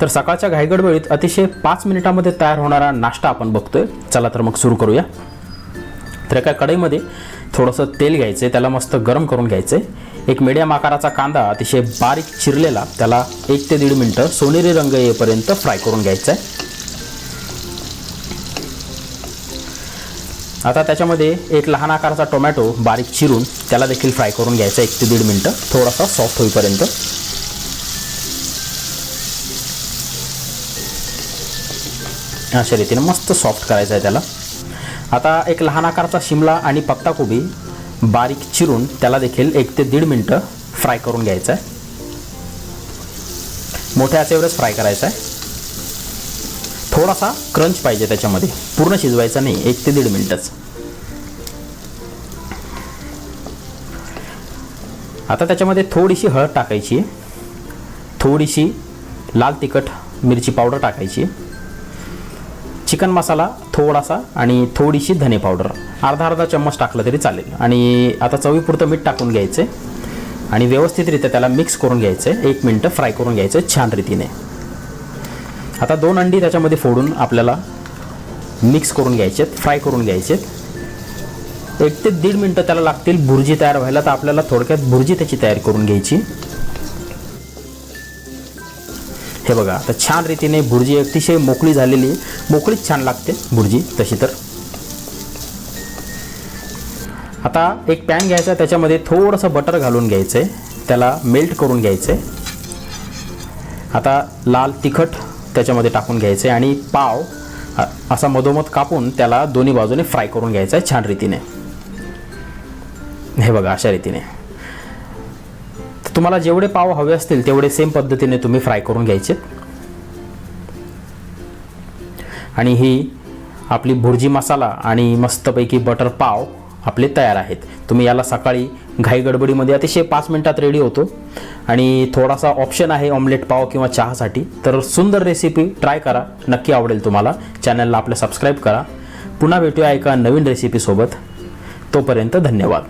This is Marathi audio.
तर सकाळच्या घाईगडबडीत अतिशय पाच मिनिटामध्ये तयार होणारा नाश्ता आपण बघतोय. चला तर मग सुरू करूया. तर एका कढईमध्ये थोडंसं तेल घ्यायचं आहे त्याला मस्त गरम करून घ्यायचं आहे एक मीडियम आकाराचा कांदा अतिशय बारीक चिरलेला त्याला एक ते दीड मिनटं सोनेरी रंग येईपर्यंत फ्राय करून घ्यायचा आहे आता त्याच्यामध्ये एक लहान आकाराचा टोमॅटो बारीक चिरून त्याला देखील फ्राय करून घ्यायचा एक ते दीड मिनटं. थोडासा सॉफ्ट होईपर्यंत. अशा रीतीने मस्त सॉफ्ट करायचं आहे त्याला. आता एक लहान आकाराचा शिमला आणि पत्ताकोबी बारीक चिरून त्याला देखील एक ते दीड मिनटं फ्राय करून घ्यायचं आहे. मोठ्या आचेवरच फ्राय करायचा आहे. थोडासा क्रंच पाहिजे त्याच्यामध्ये. पूर्ण शिजवायचा नाही एक ते दीड मिनटंच. आता त्याच्यामध्ये थोडीशी हळद टाकायची. आहे थोडीशी लाल तिखट मिरची पावडर टाकायची. आहे चिकन मसाला थोडासा आणि थोडीशी धने पावडर. अर्धा अर्धा चम्मच टाकलं तरी चालेल. आणि आता चवीपुरतं मीठ टाकून घ्यायचं आहे आणि व्यवस्थितरित्या त्याला मिक्स करून घ्यायचं आहे एक मिनटं फ्राय करून घ्यायचं आहे छान रीतीने. आता दोन अंडी त्याच्यामध्ये फोडून आपल्याला मिक्स करून घ्यायचे आहेत फ्राय करून घ्यायचे आहेत. एक ते दीड मिनटं त्याला लागतील. भुर्जी तयार व्हायला तर आपल्याला थोडक्यात भुर्जी त्याची तयार करून घ्यायची. हे बघा आता छान रीतीने भुर्जी अतिशय मोकळी झालेली मोकळीच छान लागते भुर्जी तशी तर. आता एक पॅन घ्यायचा त्याच्यामध्ये थोडंसं बटर घालून घ्यायचं आहे त्याला मेल्ट करून घ्यायचं आहे आता लाल तिखट त्याच्यामध्ये टाकून घ्यायचं आहे आणि पाव असा मधोमध कापून त्याला दोन्ही बाजूने फ्राय करून घ्यायचा आहे छान रीतीने. हे बघा अशा रीतीने. तुम्हाला जेवढे पाव हवे असतील तेवढे सेम पद्धतीने तुम्ही फ्राय करून घ्यायचे. आणि ही आपली भुर्जी मसाला आणि मस्तपैकी बटर पाव आपले तयार आहेत. तुम्ही याला सकाळी घाई गडबडीमध्ये अतिशय पाच मिनटात रेडी होतो. आणि थोडासा ऑप्शन आहे ऑमलेट पाव किंवा चहासाठी. तर सुंदर रेसिपी ट्राय करा. नक्की आवडेल तुम्हाला. चॅनलला आपलं सबस्क्राईब करा. पुन्हा भेटूया एका नवीन रेसिपीसोबत तोपर्यंत धन्यवाद.